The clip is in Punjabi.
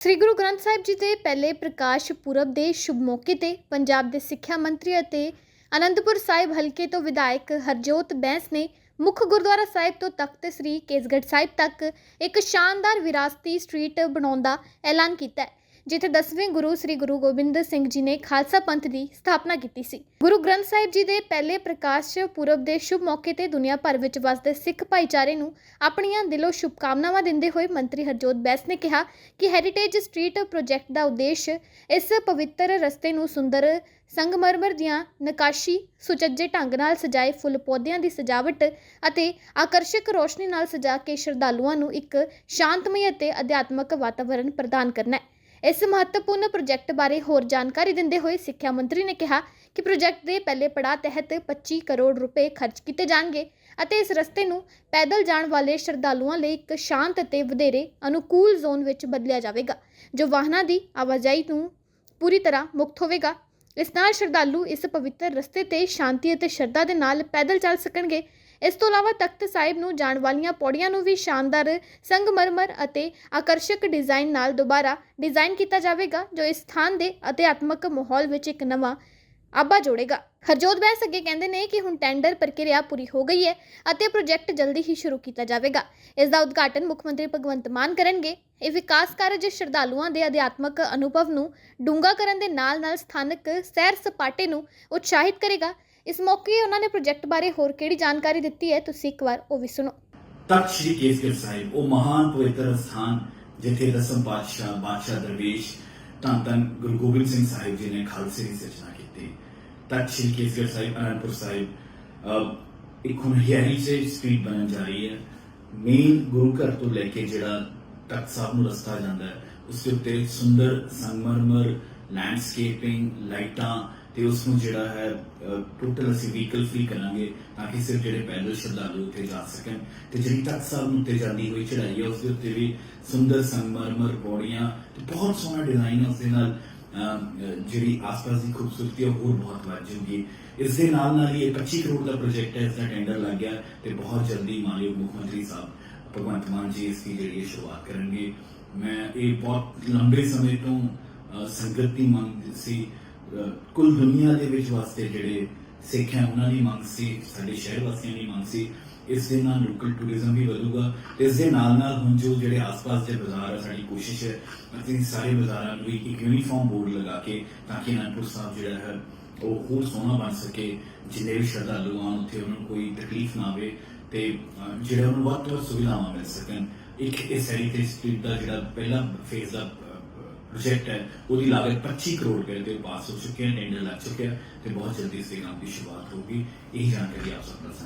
ਸ੍ਰੀ ਗੁਰੂ ਗ੍ਰੰਥ ਸਾਹਿਬ ਜੀ ਦੇ ਪਹਿਲੇ ਪ੍ਰਕਾਸ਼ ਪੁਰਬ ਦੇ ਸ਼ੁਭ ਮੌਕੇ ਤੇ ਪੰਜਾਬ ਦੇ ਸਿੱਖਿਆ ਮੰਤਰੀ ਅਤੇ ਅਨੰਦਪੁਰ ਸਾਹਿਬ ਹਲਕੇ ਤੋਂ ਵਿਧਾਇਕ ਹਰਜੋਤ ਬੈਂਸ ਨੇ ਮੁੱਖ ਗੁਰਦੁਆਰਾ ਸਾਹਿਬ ਤੋਂ ਤਖਤ ਸ੍ਰੀ ਕੇਸਗੜ੍ਹ ਸਾਹਿਬ ਤੱਕ ਇੱਕ ਸ਼ਾਨਦਾਰ ਵਿਰਾਸਤੀ ਸਟਰੀਟ ਬਣਾਉਣ ਦਾ ਐਲਾਨ ਕੀਤਾ ਹੈ। ਜਿੱਥੇ 10ਵੇਂ ਗੁਰੂ ਸ੍ਰੀ ਗੁਰੂ ਗੋਬਿੰਦ ਸਿੰਘ ਜੀ ਨੇ ਖਾਲਸਾ ਪੰਥ ਦੀ ਸਥਾਪਨਾ ਕੀਤੀ ਸੀ। ਗੁਰੂ ਗ੍ਰੰਥ ਸਾਹਿਬ ਜੀ ਦੇ ਪਹਿਲੇ ਪ੍ਰਕਾਸ਼ ਪੁਰਬ ਦੇ ਸ਼ੁਭ ਮੌਕੇ ਤੇ ਦੁਨੀਆ ਭਰ ਵਿੱਚ ਵਸਦੇ ਸਿੱਖ ਭਾਈਚਾਰੇ ਨੂੰ ਆਪਣੀਆਂ ਦਿਲੋਂ ਸ਼ੁਭਕਾਮਨਾਵਾਂ ਦਿੰਦੇ ਹੋਏ ਮੰਤਰੀ ਹਰਜੋਤ ਬੈਸ ਨੇ ਕਿਹਾ ਕਿ ਹੈਰੀਟੇਜ ਸਟਰੀਟ ਪ੍ਰੋਜੈਕਟ ਦਾ ਉਦੇਸ਼ ਇਸ ਪਵਿੱਤਰ ਰਸਤੇ ਨੂੰ ਸੁੰਦਰ ਸੰਗਮਰਮਰ ਦੀਆਂ ਨਕਾਸ਼ੀ, ਸੁਚੱਜੇ ਢੰਗ ਨਾਲ ਸਜਾਏ ਫੁੱਲ ਪੌਦਿਆਂ ਦੀ ਸਜਾਵਟ ਅਤੇ ਆਕਰਸ਼ਕ ਰੋਸ਼ਨੀ ਨਾਲ ਸਜਾ ਕੇ ਸ਼ਰਧਾਲੂਆਂ ਨੂੰ ਇੱਕ ਸ਼ਾਂਤਮਈ ਅਤੇ ਅਧਿਆਤਮਕ ਵਾਤਾਵਰਣ ਪ੍ਰਦਾਨ ਕਰਨਾ ਹੈ। ਇਸ ਮਹੱਤਵਪੂਰਨ ਪ੍ਰੋਜੈਕਟ ਬਾਰੇ ਹੋਰ ਜਾਣਕਾਰੀ ਦਿੰਦੇ ਹੋਏ ਸਿੱਖਿਆ ਮੰਤਰੀ ਨੇ ਕਿਹਾ ਕਿ ਪ੍ਰੋਜੈਕਟ ਦੇ ਪਹਿਲੇ ਪੜਾਅ ਤਹਿਤ 25 ਕਰੋੜ ਰੁਪਏ ਖਰਚ ਕੀਤੇ ਜਾਣਗੇ ਅਤੇ ਇਸ ਰਸਤੇ ਨੂੰ ਪੈਦਲ ਜਾਣ ਵਾਲੇ ਸ਼ਰਧਾਲੂਆਂ ਲਈ ਇੱਕ ਸ਼ਾਂਤ ਅਤੇ ਵਧੇਰੇ ਅਨੁਕੂਲ ਜ਼ੋਨ ਵਿੱਚ ਬਦਲਿਆ ਜਾਵੇਗਾ, ਜੋ ਵਾਹਨਾਂ ਦੀ ਆਵਾਜਾਈ ਨੂੰ ਪੂਰੀ ਤਰ੍ਹਾਂ ਮੁਕਤ ਹੋਵੇਗਾ। ਇਸ ਨਾਲ ਸ਼ਰਧਾਲੂ ਇਸ ਪਵਿੱਤਰ ਰਸਤੇ ਤੇ ਸ਼ਾਂਤੀ ਅਤੇ ਸ਼ਰਧਾ ਦੇ ਨਾਲ ਪੈਦਲ ਚੱਲ ਸਕਣਗੇ ਇਸ ਤੋਂ ਇਲਾਵਾ ਤਖਤ ਸਾਹਿਬ ਨੂੰ ਜਾਣ ਵਾਲੀਆਂ ਪੌੜੀਆਂ ਨੂੰ ਵੀ ਸ਼ਾਨਦਾਰ ਸੰਗਮਰਮਰ ਅਤੇ ਆਕਰਸ਼ਕ ਡਿਜ਼ਾਈਨ ਨਾਲ ਦੁਬਾਰਾ ਡਿਜ਼ਾਈਨ ਕੀਤਾ ਜਾਵੇਗਾ, ਜੋ ਇਸ ਸਥਾਨ ਦੇ ਅਧਿਆਤਮਕ ਮਾਹੌਲ ਵਿੱਚ ਇੱਕ ਨਵਾਂ ਆਬਾ ਜੋੜੇਗਾ। ਹਰਜੋਤ ਬੈਂਸ ਅੱਗੇ ਕਹਿੰਦੇ ਨੇ ਕਿ ਹੁਣ ਟੈਂਡਰ ਪ੍ਰਕਿਰਿਆ ਪੂਰੀ ਹੋ ਗਈ ਹੈ ਅਤੇ ਪ੍ਰੋਜੈਕਟ ਜਲਦੀ ਹੀ ਸ਼ੁਰੂ ਕੀਤਾ ਜਾਵੇਗਾ। ਇਸ ਦਾ ਉਦਘਾਟਨ ਮੁੱਖ ਮੰਤਰੀ ਭਗਵੰਤ ਮਾਨ ਕਰਨਗੇ। ਇਹ ਵਿਕਾਸ ਕਾਰਜ ਸ਼ਰਧਾਲੂਆਂ ਦੇ ਅਧਿਆਤਮਕ ਅਨੁਭਵ ਨੂੰ ਡੂੰਘਾ ਕਰਨ ਦੇ ਨਾਲ-ਨਾਲ ਸਥਾਨਕ ਸੈਰ ਸਪਾਟੇ ਨੂੰ ਉਤਸ਼ਾਹਿਤ ਕਰੇਗਾ। ਇਸ ਮੌਕੇ ਉਹਨਾਂ ਨੇ ਪ੍ਰੋਜੈਕਟ ਬਾਰੇ ਹੋਰ ਕਿਹੜੀ ਜਾਣਕਾਰੀ ਦਿੱਤੀ ਹੈ, ਤੁਸੀਂ ਇੱਕ ਵਾਰ ਉਹ ਵੀ ਸੁਣੋ। ਤਖਤ ਸ੍ਰੀ ਕੇਸਗੜ੍ਹ ਸਾਹਿਬ, ਉਹ ਮਹਾਨ ਪਵਿੱਤਰ ਸਥਾਨ ਜਿੱਥੇ ਦਸਮ ਪਾਤਸ਼ਾਹ, ਬਾਦਸ਼ਾਹ ਦਰਵੇਸ਼, ਧੰਨ ਧੰਨ ਗੁਰੂ ਗੋਬਿੰਦ ਸਿੰਘ ਸਾਹਿਬ ਜੀ ਨੇ ਖਾਲਸੇ ਦੀ ਸਿਰਜਣਾ ਕੀਤੀ। ਤਖਤ ਸ੍ਰੀ ਕੇਸਗੜ੍ਹ ਸਾਹਿਬ, ਅਨੰਦਪੁਰ ਸਾਹਿਬ ਇੱਕ ਹੁਣ ਹੈਰੀਟੇਜ ਸਟਰੀਟ ਬਣਨ ਜਾ ਰਹੀ ਹੈ। ਮੇਨ ਗੁਰੂ ਘਰ ਤੋਂ ਲੈ ਕੇ ਜਿਹੜਾ ਤਖਤ ਸਾਹਿਬ ਨੂੰ ਰਸਤਾ ਜਾਂਦਾ ਹੈ, ਉਸ ਦੇ ਉੱਤੇ ਸੁੰਦਰ ਸੰਗਮਰਮਰ ਲੈਂਡਸਕੇਪਿੰਗ ਲਾਈਟਾਂ ਤੇ ਉਸ ਨੂੰ ਜਿਹੜਾ ਹੈ ਟੋਟਲ ਅਸੀਂ ਵਹੀਕਲ ਫ੍ਰੀ ਕਰਾਂਗੇ ਤਾਂ ਕਿ ਸਿਰਫ ਜਿਹੜੇ ਪੈਦਲ ਸ਼ਰਧਾਲੂ ਉੱਤੇ ਜਾ ਸਕਣ ਤੇ ਜਿਹੜੀ ਤਖਤ ਸਾਹਿਬ ਨੂੰ ਉੱਤੇ ਜਾਂਦੀ ਹੋਈ ਚੜ੍ਹਾਈ ਹੈ ਉਸ ਦੇ ਉੱਤੇ ਵੀ ਸੁੰਦਰ ਸੰਗਮਰਮਰ ਪੌੜੀਆਂ ਤੇ ਬਹੁਤ ਸੋਹਣਾ ਡਿਜ਼ਾਈਨ ਉਸ ਦੇ ਨਾਲ ਜਿਹੜੀ ਆਸ-ਪਾਸ ਦੀ ਖੂਬਸੂਰਤੀ ਹੈ ਉਹ ਹੋਰ ਬਹੁਤ ਵੱਧ ਜਾਊਗੀ। ਇਸ ਦੇ ਨਾਲ ਨਾਲ ਹੀ ਇਹ 25 ਕਰੋੜ ਦਾ ਪ੍ਰੋਜੈਕਟ ਹੈ ਇਸ ਦਾ ਟੈਂਡਰ ਲੱਗ ਗਿਆ ਤੇ ਬਹੁਤ ਜਲਦੀ ਮਾਨਯੋਗ ਮੁੱਖ ਮੰਤਰੀ ਸਾਹਿਬ ਭਗਵੰਤ ਮਾਨ ਜੀ ਇਸ ਦੀ ਜਿਹੜੀ ਹੈ ਸ਼ੁਰੂਆਤ ਕਰਨਗੇ। ਮੈਂ ਇਹ ਬਹੁਤ ਲੰਬੇ ਸਮੇਂ ਤੋਂ ਅ, ਸੰਗਤ ਦੀ ਮੰਗ ਸੀ ਕੁੱਲ ਦੁਨੀਆ ਦੇ ਵਿੱਚ ਵਾਸਤੇ ਜਿਹੜੇ ਸਿੱਖ ਹੈ, ਉਹਨਾਂ ਦੀ ਮੰਗ ਸੀ, ਸਾਡੇ ਸ਼ਹਿਰ ਵਾਸੀਆਂ ਦੀ ਮੰਗ ਸੀ, ਇਸ ਦੇ ਨਾਲ ਲੋਕਲ ਟੂਰਿਜ਼ਮ ਵੀ ਵਧੂਗਾ। ਤੇ ਇਸ ਦੇ ਨਾਲ ਨਾਲ ਹੁਣ ਜੋ ਜਿਹੜੇ ਆਸ-ਪਾਸ ਦੇ ਬਾਜ਼ਾਰ ਆ, ਸਾਡੀ ਕੋਸ਼ਿਸ਼ ਹੈ, ਅਸੀਂ ਸਾਰੇ ਬਾਜ਼ਾਰਾਂ ਨੂੰ ਇੱਕ ਯੂਨੀਫਾਰਮ ਬੋਰਡ ਲਗਾ ਕੇ ਤਾਂ ਕਿ ਅਨੰਦਪੁਰ ਸਾਹਿਬ ਜਿਹੜਾ ਹੈ, ਉਹ ਹੋਰ ਸੋਹਣਾ ਬਣ ਸਕੇ। ਜਿੰਨੇ ਵੀ ਸ਼ਰਧਾਲੂ ਆਉਣ, ਉੱਥੇ ਉਹਨਾਂ ਨੂੰ ਕੋਈ ਤਕਲੀਫ ਨਾ ਆਵੇ ਤੇ ਜਿਹੜਾ ਉਹਨਾਂ ਨੂੰ ਵੱਧ ਤੋਂ ਵੱਧ ਸੁਵਿਧਾਵਾਂ ਮਿਲ ਸਕਣ। ਇੱਕ ਇਸ ਹੈਰੀਟੇਜ ਸਟਰੀਟ ਦਾ ਜਿਹੜਾ ਪਹਿਲਾ ਫੇਜ਼ ਦਾ ਪ੍ਰੋਜੈਕਟ ਹੈ। ਉਹਦੀ ਲਾਗਤ 25 ਕਰੋੜ ਰੁਪਏ ਦੇ ਪਾਸ ਹੋ ਚੁੱਕੇ ਹੈ ਟੈਂਡਰ ਲੱਗ ਚੁੱਕਿਆ ਤੇ ਬਹੁਤ ਜਲਦੀ ਇਸ ਦੇ ਕੰਮ ਦੀ ਸ਼ੁਰੂਆਤ ਹੋਊਗੀ। ਇਹ ਜਾਣਕਾਰੀ ਆਪ ਸਭ ਦਾ